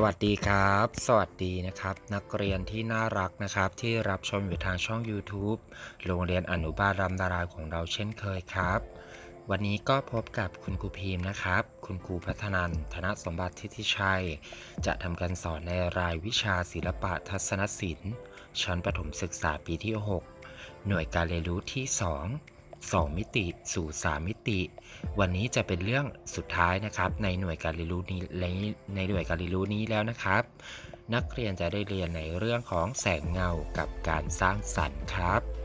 สวัสดีครับ สวัสดีนะครับ นักเรียนที่น่ารักนะครับ ที่รับชมอยู่ทางช่อง YouTube โรงเรียนอนุบาลรำดาราของเราเช่นเคยครับ วันนี้ก็พบกับคุณครูพีมนะครับ คุณครูพัฒนันธนสมบัติทิติชัย จะทำการสอนในรายวิชาศิลปะทัศนศิลป์ ชั้นประถมศึกษาปีที่ 6 หน่วยการเรียนรู้ที่ 2 2 มิติสู่ 3 มิติ วันนี้จะเป็นเรื่องสุดท้ายนะครับ ในหน่วยการเรียนรู้นี้ในในหน่วยการเรียนรู้นี้แล้วนะครับ นักเรียนจะได้เรียนในเรื่องของแสงเงากับการสร้างสรรค์ครับ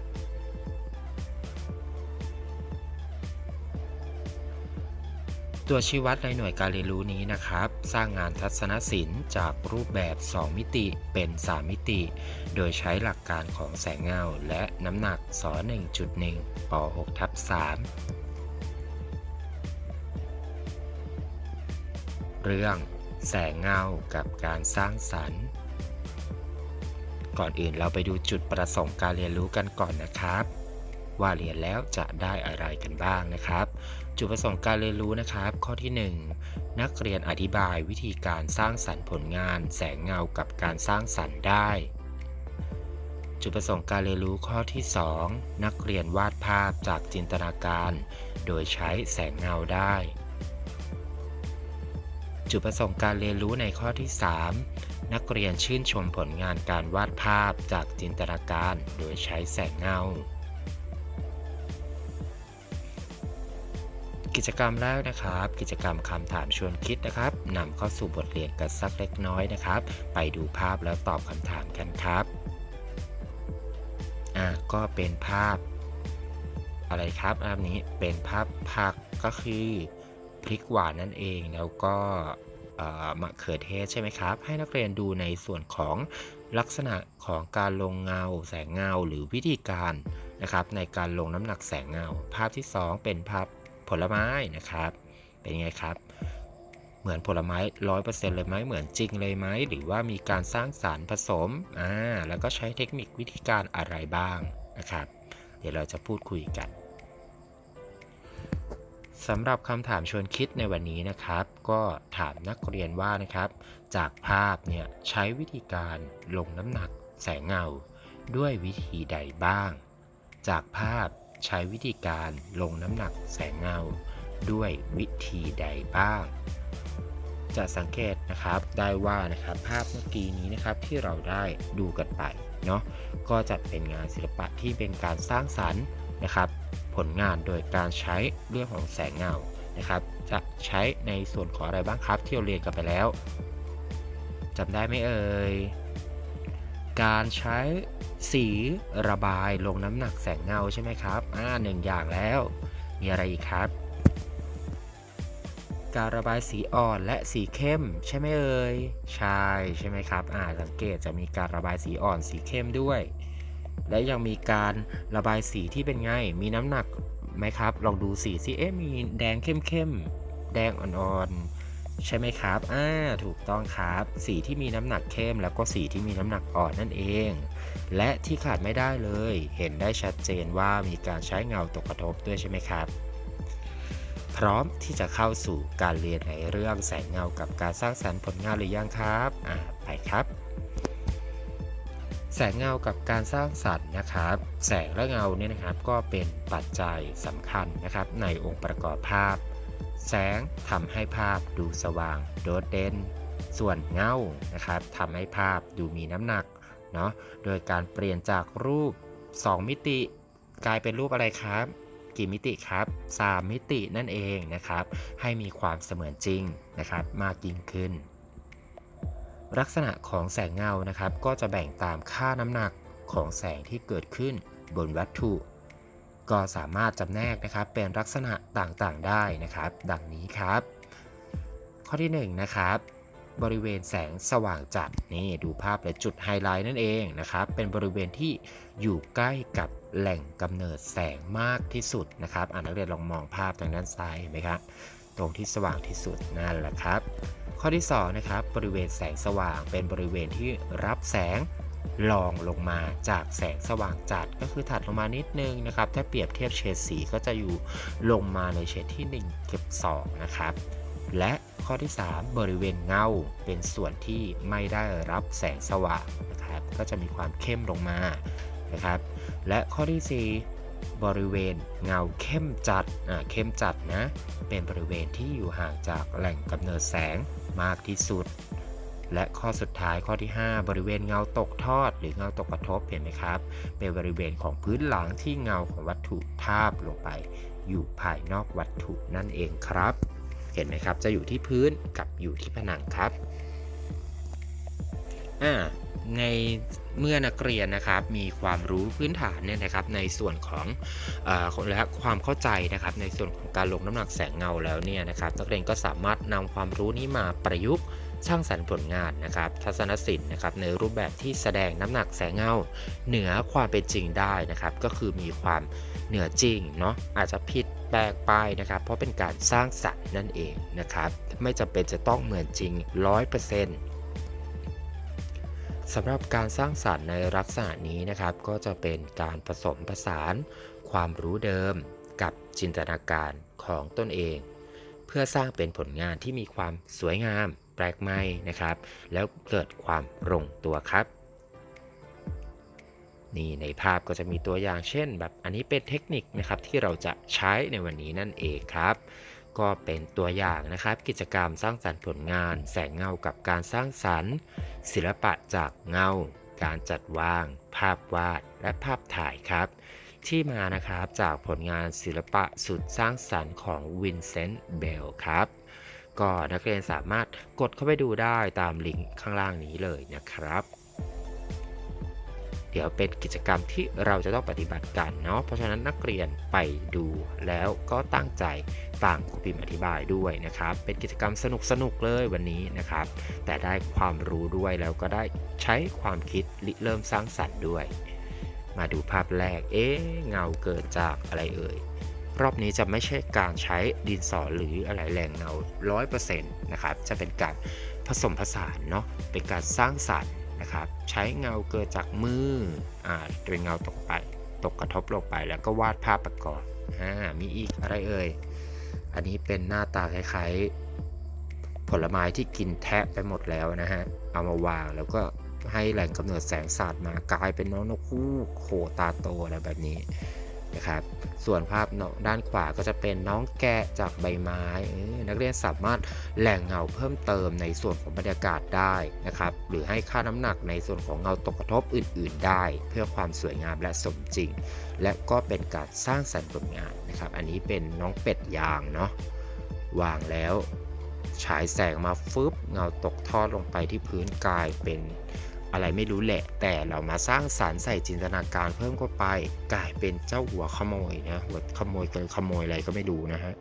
ตัวชี้วัดในหน่วยการเรียนรู้นี้นะครับ สร้างงานทัศนศิลป์จากรูปแบบ 2 มิติเป็น 3 มิติ โดยใช้หลักการของแสงเงาและน้ำหนักส1.1ป6ทับ3เรื่องแสงเงากับการสร้างสรรค์ ก่อนอื่นเราไปดูจุดประสงค์การเรียนรู้กันก่อนนะครับ ว่าเรียนแล้วจะได้อะไรกันบ้างนะครับ จุดประสงค์การเรียนรู้นะครับ ข้อที่ 1 นักเรียนอธิบายวิธีการสร้างสรรค์ผลงาน แสงเงากับการสร้างสรรค์ได้ จุดประสงค์การเรียนรู้ข้อที่ 2 นักเรียนวาดภาพจากจินตนาการ โดยใช้แสงเงาได้ จุดประสงค์การเรียนรู้ในข้อที่ 3 นักเรียนชื่นชมผลงานการวาดภาพจากจินตนาการ โดยใช้แสงเงา กิจกรรมแรกนะครับ กิจกรรมคำถามชวนคิดนะครับนำเข้าสู่บทเรียนกันสักเล็กน้อยนะครับ ไปดูภาพแล้วตอบคำถามกันครับอ่าก็เป็นภาพ อะไรครับภาพนี้เป็นภาพผักก็คือพริกหวานนั่นเองแล้วก็มะเขือเทศใช่ไหมครับ ให้นักเรียนดูในส่วนของลักษณะของการลงเงา แสงเงาหรือวิธีการนะครับในการลงน้ำหนักแสงเงา ภาพที่ 2 เป็นภาพ ผลไม้นะครับ เป็นไงครับ เหมือนผลไม้ร้อยเปอร์เซ็นต์เลยไหมเหมือนจริงเลยไหมหรือว่ามีการสร้างสารผสมอ่าแล้วก็ใช้เทคนิควิธีการอะไรบ้างนะครับ เดี๋ยวเราจะพูดคุยกันสำหรับคำถามชวนคิดในวันนี้นะครับ ก็ถามนักเรียนว่านะครับ จากภาพเนี่ยใช้วิธีการลงน้ำหนักแสงเงา ด้วยวิธีใดบ้าง จากภาพ ใช้วิธีการลงน้ำหนักแสงเงา ด้วยวิธีใดบ้าง จะสังเกตนะครับได้ว่านะครับภาพเมื่อกี้นี้นะครับที่เราได้ดูกันไปเนาะก็จะเป็นงานศิลปะที่เป็นการสร้างสรรค์นะครับ ผลงานโดยการใช้เรื่องของแสงเงานะครับ จะใช้ในส่วนของอะไรบ้างครับที่เราเรียนกันไปแล้วจำได้ไหมเอ่ย การใช้สีระบายลงน้ำหนักแสงเงาใช่ไหมครับ อ่าหนึ่งอย่างแล้ว มีอะไรอีกครับ การระบายสีอ่อนและสีเข้ม ใช่ไหมเอ่ย ใช่ใช่ไหมครับ อ่าสังเกตจะมีการระบายสีอ่อนสีเข้มด้วย และยังมีการระบายสีที่เป็นไง มีน้ำหนักไหมครับ ลองดูสีสิ เอ๊ะ มีแดงเข้มๆ แดงอ่อนๆ ใช่ไหมครับ อ่า ถูกต้องครับ สีที่มีน้ำหนักเข้มแล้วก็สีที่มีน้ำหนักอ่อนนั่นเอง และที่ขาดไม่ได้เลย เห็นได้ชัดเจนว่ามีการใช้เงาตกกระทบด้วยใช่ไหมครับ พร้อมที่จะเข้าสู่การเรียนในเรื่องแสงเงากับการสร้างสรรค์ผลงานหรือยังครับ อ่า ไปครับแสงเงากับการสร้างสรรค์นะครับ แสงและเงาเนี่ยนะครับก็เป็นปัจจัยสำคัญนะครับในองค์ประกอบภาพ แสงทำให้ภาพดูสว่างโดดเด่น ส่วนเงานะครับทำให้ภาพดูมีน้ำหนักเนาะโดยการเปลี่ยนจากรูป 2 มิติ กลายเป็นรูปอะไรครับ กี่มิติครับ 3 มิตินั่นเองนะครับ ให้มีความเสมือนจริงนะครับมากยิ่งขึ้น ลักษณะของแสงเงานะครับ ก็จะแบ่งตามค่าน้ำหนักของแสงที่เกิดขึ้นบนวัตถุ ก็สามารถจำแนกนะครับเป็นลักษณะต่างๆได้นะครับ ดังนี้ครับ ข้อที่1นงนะครับบริเวณแสงสว่างจัดนี่ดูภาพและจุดไฮไลท์นั่นเองนะครับเป็นบริเวณที่อยู่ใกล้กับแหล่งกำเนิดแสงมากที่สุดนะครับอ่านักเรียนลองมองภาพทางด้านซ้ายเห็นไหมครับตรงที่สว่างที่สุดนั่นแหละครับ ข้อที่2นะครับบริเวณแสงสว่างเป็นบริเวณที่รับแสง ลองลงมาจากแสงสว่างจัดก็คือถัดลงมานิดนึงนะครับ ถ้าเปรียบเทียบเฉดสีก็จะอยู่ลงมาในเฉดที่ 1 เก็บ 2 นะครับ และข้อที่ 3 บริเวณเงาเป็นส่วนที่ไม่ได้รับแสงสว่างนะครับ ก็จะมีความเข้มลงมานะครับ และข้อที่ 4 บริเวณเงาเข้มจัดอ่าเข้มจัดนะ เป็นบริเวณที่อยู่ห่างจากแหล่งกำเนิดแสงมากที่สุด และข้อสุดท้ายข้อที่ 5 บริเวณเงาตกทอด หรือเงาตกกระทบเห็นไหมครับ เป็นบริเวณของพื้นหลังที่เงาของวัตถุทาบลงไป อยู่ภายนอกวัตถุนั่นเองครับ เห็นไหมครับ จะอยู่ที่พื้นกับอยู่ที่ผนังครับอ่าในเมื่อนักเรียนนะครับมีความรู้พื้นฐานเนี่ยนะครับในส่วนของเออและความเข้าใจนะครับในส่วนของการลงน้ำหนักแสงเงาแล้วเนี่ยนะครับนักเรียนก็สามารถนำความรู้นี้มาประยุกต์ สร้างสรรค์ผลงานนะครับ ทัศนศิลป์นะครับในรูปแบบที่แสดงน้ำหนักแสงเงาเหนือความเป็นจริงได้นะครับ ก็คือมีความเหนือจริงเนาะอาจจะผิดแปลกไปนะครับ เพราะเป็นการสร้างสรรค์นั่นเองนะครับ ไม่จำเป็นจะต้องเหมือนจริง 100%สำหรับการสร้างสรรค์ในลักษณะนี้นะครับ ก็จะเป็นการผสมผสาน ความรู้เดิมกับจินตนาการของตนเอง เพื่อสร้างเป็นผลงานที่มีความสวยงาม แปลกใหม่นะครับ แล้วเกิดความลงตัวครับนี่ในภาพก็จะมีตัวอย่างเช่น แบบอันนี้เป็นเทคนิคนะครับที่เราจะใช้ในวันนี้นั่นเองครับ ก็เป็นตัวอย่างนะครับ กิจกรรมสร้างสรรค์ผลงาน แสงเงากับการสร้างสรรค์ ศิลปะจากเงา การจัดวาง ภาพวาดและภาพถ่ายครับ ที่มานะครับจากผลงานศิลปะสุดสร้างสรรค์ของวินเซนต์เบลครับ ก็นักเรียนสามารถกดเข้าไปดูได้ตามลิงก์ข้างล่างนี้เลยนะครับ เดี๋ยวเป็นกิจกรรมที่เราจะต้องปฏิบัติกันเนาะเพราะฉะนั้นนักเรียนไปดูแล้วก็ตั้งใจฟังครูพิมพ์อธิบายด้วยนะครับ เป็นกิจกรรมสนุกๆเลยวันนี้นะครับ แต่ได้ความรู้ด้วยแล้วก็ได้ใช้ความคิดริเริ่มสร้างสรรค์ด้วย มาดูภาพแรกเอ๊ะเงาเกิดจากอะไรเอ่ย รอบนี้จะไม่ใช่การใช้ดินสอหรืออะไรแรงเงา100%นะครับ จะเป็นการผสมผสานเนาะ เป็นการสร้างสรรค์นะครับ ใช้เงาเกิดจากมือ อ่า เป็นเงาตกไป ตกกระทบลงไป แล้วก็วาดภาพประกอบ อ่า มีอีกอะไรเอ่ย อันนี้เป็นหน้าตาคล้ายๆ ผลไม้ที่กินแทะไปหมดแล้วนะฮะ เอามาวางแล้วก็ให้แหล่งกำเนิดแสงสาดมากลายเป็นน้องนกคู่โคตาโตอะไรแบบนี้ นะครับส่วนภาพด้านขวาก็จะเป็นน้องแกะจากใบไม้ นักเรียนสามารถแหล่งเงาเพิ่มเติมในส่วนของบรรยากาศได้นะครับหรือให้ค่าน้ำหนักในส่วนของเงาตกกระทบอื่น ๆ ได้ เพื่อความสวยงามและสมจริง และก็เป็นการสร้างสรรค์ผลงานนะครับ อันนี้เป็นน้องเป็ดยางเนาะวางแล้วฉายแสงมาฟึบเงาตกทอดลงไปที่พื้นกลายเป็น อะไรไม่รู้แหละ แต่เรามาสร้างสารรค์ใส่จินตนาการเพิ่มเข้าไป กลายเป็นเจ้าหัวขโมยนะหัวขโมยเกินขโมยอะไรก็ไม่รู้นะฮะ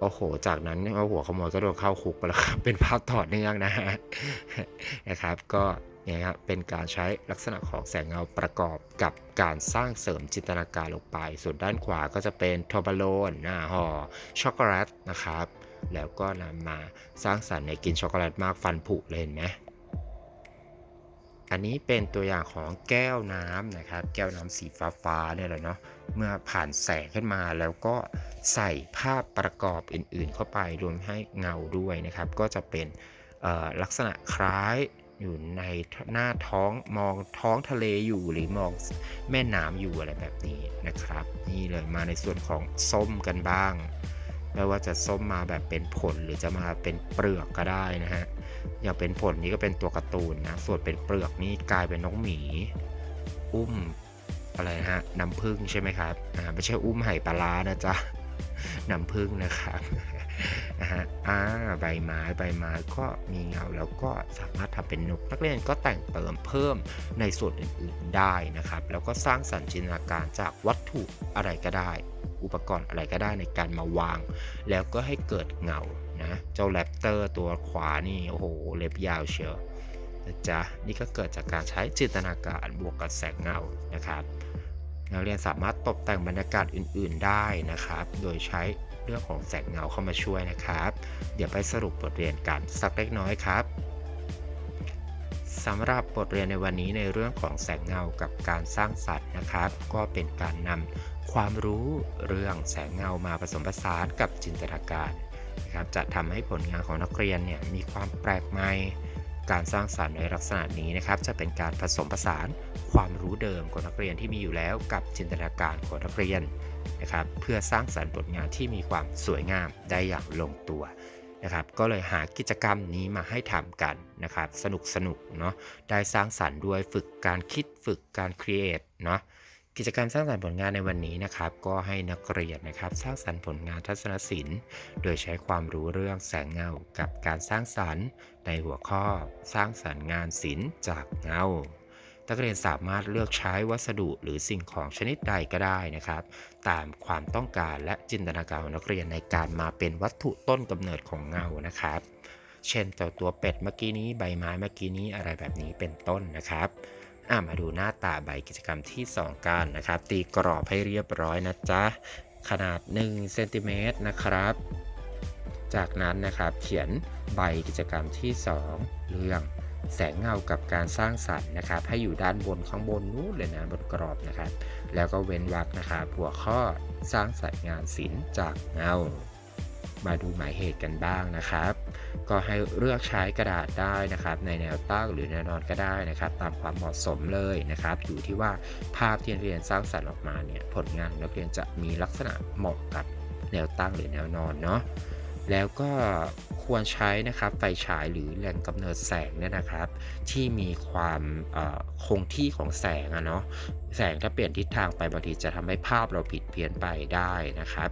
โอ้โห จากนั้นเอาหัวขโมยก็โดนเข้าคุกไปแล้วครับ เป็นภาพต่อเนื่องนะฮะนะครับ ก็เนี่ยครับเป็นการใช้ลักษณะของแสงเงาประกอบกับการสร้างเสริมจินตนาการลงไป ส่วนด้านขวาก็จะเป็นโทบาโลนหน้าห่อช็อกโกแลตนะครับ แล้วก็นำมาสร้างสรรค์ในกินช็อกโกแลตมากฟันผุเลยเห็นไหม อันนี้เป็นตัวอย่างของแก้วน้ำนะครับ แก้วน้ำสีฟ้าฟ้าเนี่ยแหละเนาะเมื่อผ่านแสงขึ้นมาแล้วก็ใส่ภาพประกอบอื่นๆ เข้าไปรวมให้เงาด้วยนะครับ ก็จะเป็นลักษณะคล้ายอยู่ในหน้าท้องมองท้องทะเลอยู่หรือมองแม่น้ำอยู่อะไรแบบนี้นะครับ นี่เลยมาในส่วนของส้มกันบ้าง ไม่ว่าจะส้มมาแบบเป็นผลหรือจะมาเป็นเปลือกก็ได้นะฮะ อย่างเป็นผลนี้ก็เป็นตัวการ์ตูนนะ ส่วนเป็นเปลือกนี่กลายเป็นน้องหมี อุ้มอะไรฮะน้ำผึ้งใช่ไหมครับอ่าไม่ใช่อุ้มไห่ปลาร้านะจ๊ะน้ำผึ้งนะครับนะฮะอ่าใบไม้ใบไม้ก็มีเงาแล้วก็สามารถทำเป็นนกนักเรียนก็แต่งเติมเพิ่มในส่วนอื่นๆได้นะครับ แล้วก็สร้างสรรค์จินตนาการจากวัตถุอะไรก็ได้ อุปกรณ์อะไรก็ได้ในการมาวาง แล้วก็ให้เกิดเงา นะ เจ้าแรปเตอร์ตัวขวานี่ โอ้โห เล็บยาวเชียวนะจ๊ะ นี่ก็เกิดจากการใช้จินตนาการบวกกับแสงเงานะครับนักเรียนสามารถตกแต่งบรรยากาศอื่น ๆได้นะครับ โดยใช้เรื่องของแสงเงาเข้ามาช่วยนะครับ เดี๋ยวไปสรุปบทเรียนกันสักเล็กน้อยครับสำหรับบทเรียนในวันนี้ในเรื่องของแสงเงากับการสร้างสรรค์นะครับ ก็เป็นการนำความรู้เรื่องแสงเงามาผสมผสานกับจินตนาการ นะครับจะทำให้ผลงานของนักเรียนเนี่ยมีความแปลกใหม่ การสร้างสรรค์ในลักษณะนี้นะครับ จะเป็นการผสมผสานความรู้เดิมของนักเรียนที่มีอยู่แล้วกับจินตนาการของนักเรียนนะครับ เพื่อสร้างสรรค์ผลงานที่มีความสวยงามได้อย่างลงตัวนะครับ ก็เลยหากิจกรรมนี้มาให้ทำกันนะครับ สนุกสนุกเนาะ ได้สร้างสรรค์ด้วยฝึกการคิดฝึกการครีเอทเนาะ กิจกรรมสร้างสรรค์ผลงานในวันนี้นะครับ ก็ให้นักเรียนนะครับสร้างสรรค์ผลงานทัศนศิลป์ โดยใช้ความรู้เรื่องแสงเงากับการสร้างสรรค์ ในหัวข้อ สร้างสรรค์งานศิลป์จากเงานักเรียนสามารถเลือกใช้วัสดุหรือสิ่งของชนิดใดก็ได้นะครับ ตามความต้องการและจินตนาการของนักเรียนในการมาเป็นวัตถุต้นกำเนิดของเงานะครับ เช่นเจ้าตัวเป็ดเมื่อกี้นี้ใบไม้เมื่อกี้นี้อะไรแบบนี้เป็นต้นนะครับ อะมาดูหน้าตาใบกิจกรรมที่ 2 กันนะครับ ตีกรอบให้เรียบร้อยนะจ๊ะ ขนาด1เซนติเมตรนะครับ จากนั้นนะครับเขียนใบกิจกรรมที่ 2 เรื่องแสงเงากับการสร้างสรรค์นะครับ ให้อยู่ด้านบนข้างบนนู้นเลยนะบนกรอบนะครับ แล้วก็เว้นวรรคนะครับหัวข้อสร้างสรรค์งานศิลป์จากเงา มาดูหมายเหตุกันบ้างนะครับ ก็ให้เลือกใช้กระดาษได้นะครับ ในแนวตั้งหรือแนวนอนก็ได้นะครับ ตามความเหมาะสมเลยนะครับ อยู่ที่ว่าภาพที่นักเรียนสร้างสรรค์ออกมาเนี่ยผลงานนักเรียนจะมีลักษณะเหมาะกับแนวตั้งหรือแนวนอนเนาะแล้วก็ควรใช้นะครับไฟฉายหรือแหล่งกำเนิดแสงเนี่ยนะครับ ที่มีความคงที่ของแสงอะเนาะแสงถ้าเปลี่ยนทิศทางไปบางทีจะทำให้ภาพเราผิดเพี้ยนไปได้นะครับ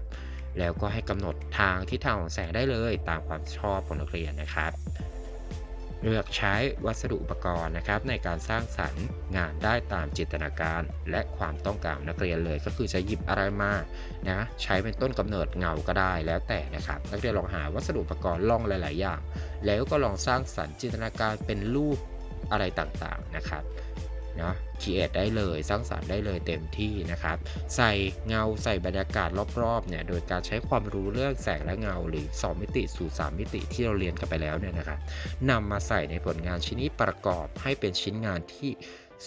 แล้วก็ให้กำหนดทางทิศทางของแสงได้เลยตามความชอบของนักเรียนนะครับ เลือกใช้วัสดุอุปกรณ์นะครับ ในการสร้างสรรค์งานได้ตามจินตนาการ และความต้องการนักเรียนเลย ก็คือจะหยิบอะไรมานะใช้เป็นต้นกำเนิดเงาก็ได้แล้วแต่นะครับ นักเรียนลองหาวัสดุอุปกรณ์ลองหลาย ๆ อย่าง แล้วก็ลองสร้างสรรค์จินตนาการเป็นรูปอะไรต่างๆนะครับ นาะคีเอทได้เลยสร้างสารรค์ได้เลยเต็มที่นะครับ ใส่เงาใส่บรรยากาศรอบๆเนี่ยโดยการใช้ความรู้เรื่องแสงและเงาหรือ 2 มิติสู่3มิติที่เราเรียนกันไปแล้วเนี่ยนะครับนำมาใส่ในผลงานชิ้นนี้ประกอบให้เป็นชิ้นงานที่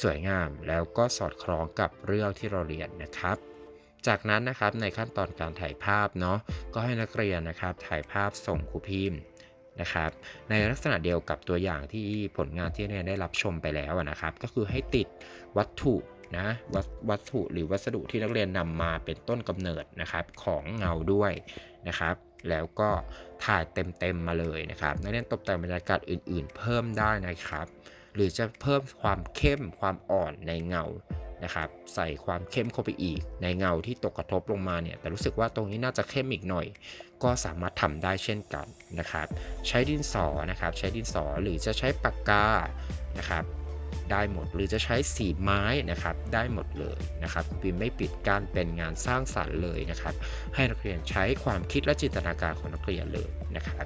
สวยงาม แล้วก็สอดคล้องกับเรื่องที่เราเรียนนะครับจากนั้นนะครับในขั้นตอนการถ่ายภาพเนาะก็ให้นักเรียนนะครับถ่ายภาพส่งครูพิมพ์ นะครับ ในลักษณะเดียวกับตัวอย่างที่ผลงานที่เรียนได้รับชมไปแล้วนะครับ ก็คือให้ติดวัตถุนะวัตวัตถุหรือวัสดุที่นักเรียนนำมาเป็นต้นกำเนิดนะครับของเงาด้วยนะครับ แล้วก็ถ่ายเต็มๆมาเลยนะครับ นักเรียนตกแต่งบรรยากาศอื่น ๆ เพิ่มได้นะครับ หรือจะเพิ่มความเข้มความอ่อนในเงา นะครับใส่ความเข้มเข้าไปอีก ในเงาที่ตกกระทบลงมาเนี่ยแต่รู้สึกว่าตรงนี้น่าจะเข้มอีกหน่อย ก็สามารถทำได้เช่นกันนะครับ ใช้ดินสอนะครับใช้ดินสอหรือจะใช้ปากกานะครับได้หมดหรือจะใช้สีไม้นะครับได้หมดเลยนะครับครูพิมไม่ปิดการเป็นงานสร้างสรรค์เลยนะครับ ให้นักเรียนใช้ความคิดและจินตนาการของนักเรียนเลยนะครับ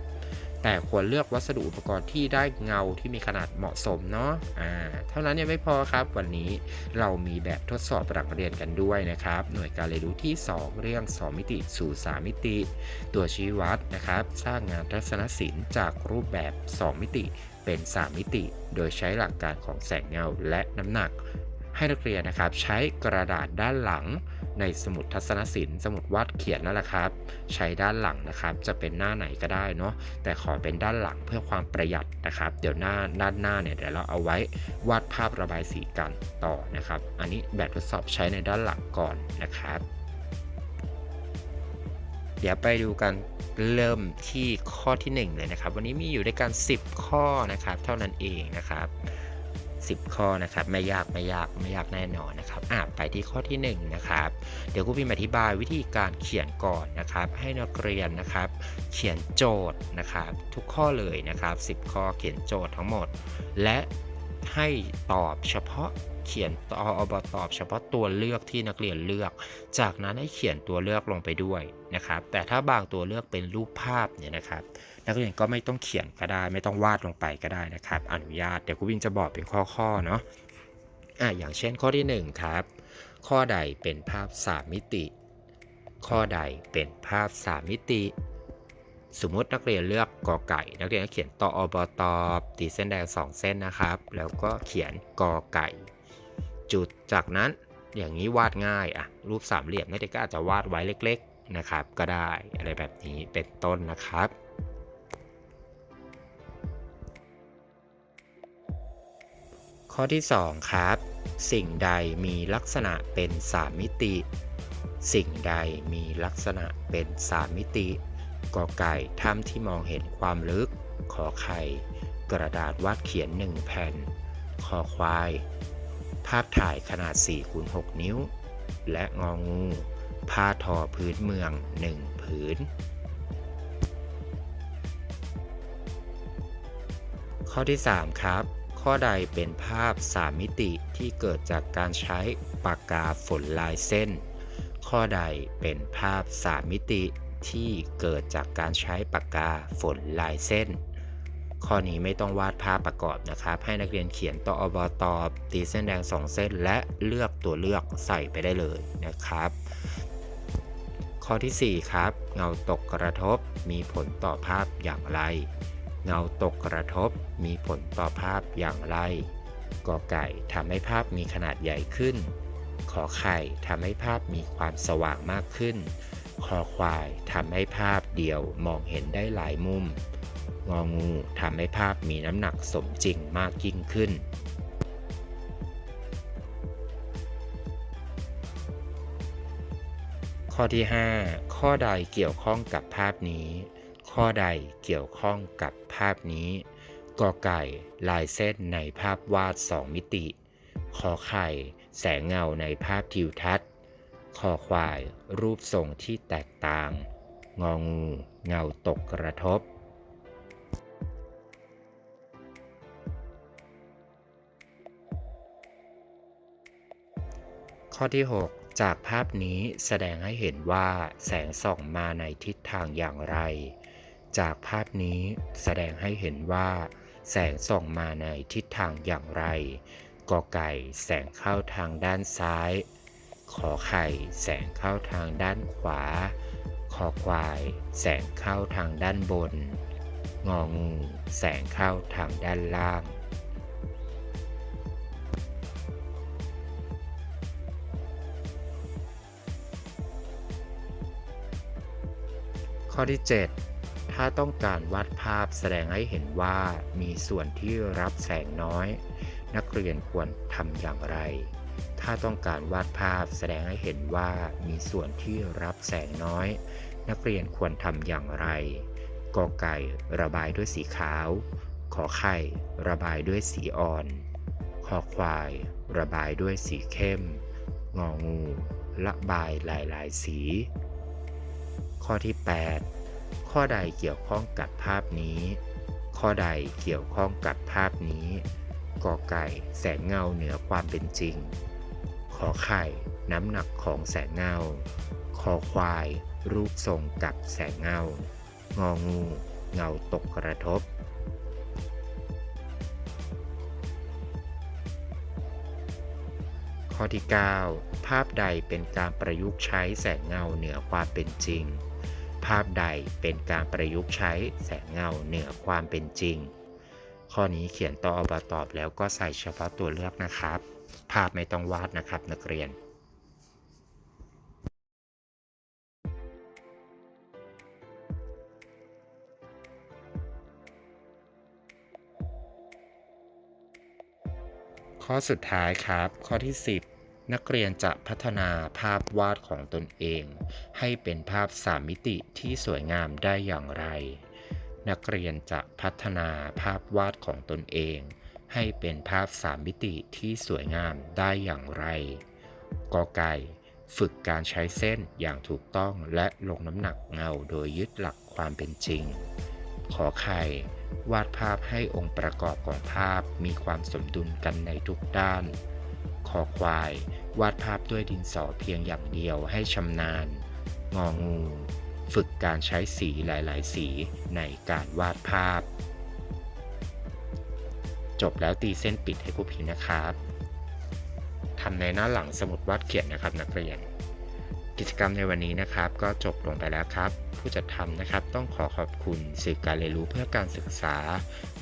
แต่ควรเลือกวัสดุอุปกรณ์ที่ได้เงาที่มีขนาดเหมาะสมเนาะอ่าเท่านั้นยังไม่พอครับ วันนี้เรามีแบบทดสอบหลังเรียนกันด้วยนะครับ หน่วยการเรียนรู้ที่ 2 เรื่อง 2 มิติสู่ 3 มิติ ตัวชี้วัดนะครับ สร้างงานทัศนศิลป์จากรูปแบบ 2 มิติเป็น 3 มิติ โดยใช้หลักการของแสงเงาและน้ำหนัก ให้นักเรียนนะครับใช้กระดาษด้านหลังในสมุดทัศนศิลป์สมุดวาดเขียนนั่นแหละครับ ใช้ด้านหลังนะครับ จะเป็นหน้าไหนก็ได้เนาะแต่ขอเป็นด้านหลังเพื่อความประหยัดนะครับ เดี๋ยวหน้าด้านหน้าเนี่ยเดี๋ยวเราเอาไว้วาดภาพระบายสีกันต่อนะครับ อันนี้แบบทดสอบใช้ในด้านหลังก่อนนะครับ เดี๋ยวไปดูกันเริ่มที่ข้อที่ 1 เลยนะครับ วันนี้มีอยู่ด้วยกัน 10 ข้อนะครับ เท่านั้นเองนะครับ 10 ข้อนะครับไม่ยากไม่ยากไม่ยากแน่นอนนะครับอะไปที่ข้อที่ 1 นะครับ เดี๋ยวครูพิมอธิบายวิธีการเขียนก่อนนะครับ ให้นักเรียนนะครับ เขียนโจทย์นะครับ ทุกข้อเลยนะครับ 10 ข้อเขียนโจทย์ทั้งหมด และให้ตอบเฉพาะเขียนตอบตอบเฉพาะตัวเลือกที่นักเรียนเลือก จากนั้นให้เขียนตัวเลือกลงไปด้วยนะครับ แต่ถ้าบางตัวเลือกเป็นรูปภาพเนี่ยนะครับ นักเรียนก็ไม่ต้องเขียนก็ได้ ไม่ต้องวาดลงไปก็ได้นะครับ อนุญาตเดี๋ยวครูวินจะบอกเป็นข้อๆเนาะอะอย่างเช่นข้อที่ 1 ครับ ข้อใดเป็นภาพ 3 มิติ ข้อใดเป็นภาพ 3 มิติ สมมตินักเรียนเลือกกอไก่ นักเรียนก็เขียนตออบตอตีเส้นแดง2 เส้นนะครับ แล้วก็เขียนกอไก่ จุดจากนั้นอย่างนี้วาดง่ายอะรูปสามเหลี่ยมนักเรียนก็อาจจะวาดไว้เล็ก ๆนะครับ ก็ได้อะไรแบบนี้เป็นต้นนะครับ ข้อที่ 2 ครับ สิ่งใดมีลักษณะเป็น 3 มิติ สิ่งใดมีลักษณะเป็น 3 มิติกอไก่ถ้ำที่มองเห็นความลึก ขอไข่ กระดาษวาดเขียน 1 แผ่น คอควาย ภาพถ่ายขนาด4คูณ6นิ้ว และงองู ผ้าทอพื้นเมือง 1 ผืน ข้อที่ 3 ครับ ข้อใดเป็นภาพ 3 มิติที่เกิดจากการใช้ปากกาฝนลายเส้น ข้อใดเป็นภาพ 3 มิติที่เกิดจากการใช้ปากกาฝนลายเส้น ข้อนี้ไม่ต้องวาดภาพประกอบนะครับ ให้นักเรียนเขียนต่ออบตอบตีเส้นแดง 2 เส้น และเลือกตัวเลือกใส่ไปได้เลยนะครับ ข้อทีสี่4 ครับ เงาตกกระทบมีผลต่อภาพอย่างไร เงาตกกระทบมีผลต่อภาพอย่างไรกอไก่ทำให้ภาพมีขนาดใหญ่ขึ้น ขอไข่ทำให้ภาพมีความสว่างมากขึ้น คอควายทำให้ภาพเดียวมองเห็นได้หลายมุม งองูทำให้ภาพมีน้ำหนักสมจริงมากยิ่งขึ้นข้อที่ 5 ข้อใดเกี่ยวข้องกับภาพนี้ ข้อใดเกี่ยวข้องกับภาพนี้กอไก่ลายเส้นในภาพวาด2มิติ ขอไข่ แสงเงาในภาพทิวทัศน์คอควาย รูปทรงที่แตกต่าง งองู เงาตกกระทบข้อที่ 6 จากภาพนี้แสดงให้เห็นว่าแสงส่องมาในทิศทางอย่างไร จากภาพนี้แสดงให้เห็นว่า แสงส่องมาในทิศทางอย่างไรกอไก่แสงเข้าทางด้านซ้าย ขอไข่แสงเข้าทางด้านขวา คอควาย แสงเข้าทางด้านบน งองู แสงเข้าทางด้านล่างข้อที่ 7 ถ้าต้องการวาดภาพแสดงให้เห็นว่ามีส่วนที่รับแสงน้อย นักเรียนควรทำอย่างไร ถ้าต้องการวาดภาพแสดงให้เห็นว่ามีส่วนที่รับแสงน้อย นักเรียนควรทำอย่างไรกอไก่ระบายด้วยสีขาว ขอไข่ระบายด้วยสีอ่อน คอควาย ระบายด้วยสีเข้ม งองูระบายหลาย ๆ สี ข้อที่ 8 ข้อใดเกี่ยวข้องกับภาพนี้ ข้อใดเกี่ยวข้องกับภาพนี้กอไก่แสงเงาเหนือความเป็นจริง ขอไข่น้ำหนักของแสงเงา คอควายรูปทรงกับแสงเงา งองู เงาตกกระทบข้อที่ 9 ภาพใดเป็นการประยุกต์ใช้แสงเงาเหนือความเป็นจริง ภาพใดเป็นการประยุกต์ใช้แสงเงาเหนือความเป็นจริง ข้อนี้เขียนต่ออบตอบแล้วก็ใส่เฉพาะตัวเลือกนะครับ ภาพไม่ต้องวาดนะครับนักเรียนข้อสุดท้ายครับ ข้อที่ 10 นักเรียนจะพัฒนาภาพวาดของตนเอง ให้เป็นภาพสามมิติที่สวยงามได้อย่างไร นักเรียนจะพัฒนาภาพวาดของตนเอง ให้เป็นภาพสามมิติที่สวยงามได้อย่างไรกอไก่ฝึกการใช้เส้นอย่างถูกต้องและลงน้ำหนักเงาโดยยึดหลักความเป็นจริง ขอไข่ วาดภาพให้องค์ประกอบของภาพมีความสมดุลกันในทุกด้าน อควาย วาดภาพด้วยดินสอเพียงอย่างเดียวให้ชำนาญ งองู ฝึกการใช้สีหลาย ๆ สีในการวาดภาพ จบแล้วตีเส้นปิดให้ผู้พิมพ์นะครับทำในหน้าหลังสมุดวาดเขียนนะครับนักเรียน กิจกรรมในวันนี้นะครับ ก็จบลงไปแล้วครับ ผู้จัดทำนะครับต้องขอขอบคุณสื่อการเรียนรู้เพื่อการศึกษา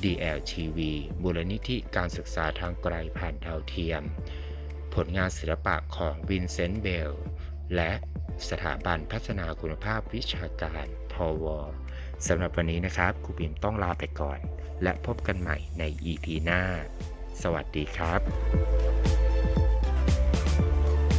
DLTV มูลนิธิการศึกษาทางไกลผ่านดาวเทียม ผลงานศิลปะของวินเซนต์เบล และสถาบันพัฒนาคุณภาพวิชาการพอวสำหรับวันนี้นะครับครูบิมต้องลาไปก่อน และพบกันใหม่ใน EP หน้า สวัสดีครับ